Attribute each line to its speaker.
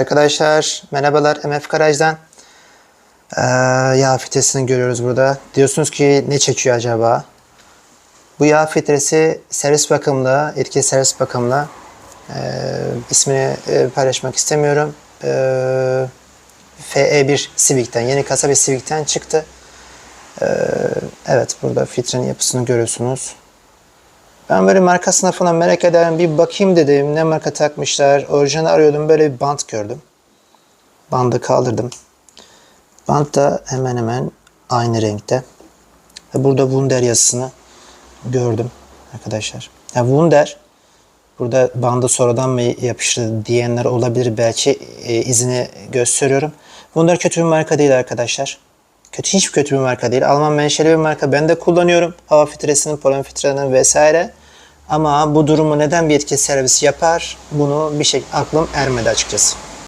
Speaker 1: Arkadaşlar merhabalar MF Garaj'dan. Ee, yağ filtresini görüyoruz burada. Diyorsunuz ki ne çekiyor acaba? Bu yağ filtresi servis bakımlı, etkili servis bakımlı. Ee, ismini e, paylaşmak istemiyorum. Ee, FE1 Civic'ten, yeni kasa bir Civic'ten çıktı. Ee, evet burada filtrenin yapısını görüyorsunuz. Ben böyle markasına falan merak ederim. Bir bakayım dedim. Ne marka takmışlar. Orijinal arıyordum. Böyle bir bant gördüm. Bandı kaldırdım. Bant da hemen hemen aynı renkte. Burada Wunder yazısını gördüm arkadaşlar. Ya Wunder burada bandı sonradan mı yapıştırdı diyenler olabilir. Belki e, izini gösteriyorum. Wunder kötü bir marka değil arkadaşlar. Kötü hiç kötü bir marka değil. Alman menşeli bir marka. Ben de kullanıyorum. Hava filtresinin, polen filtrenin vesaire. Ama bu durumu neden bir etki servisi yapar? Bunu bir şey aklım ermedi açıkçası.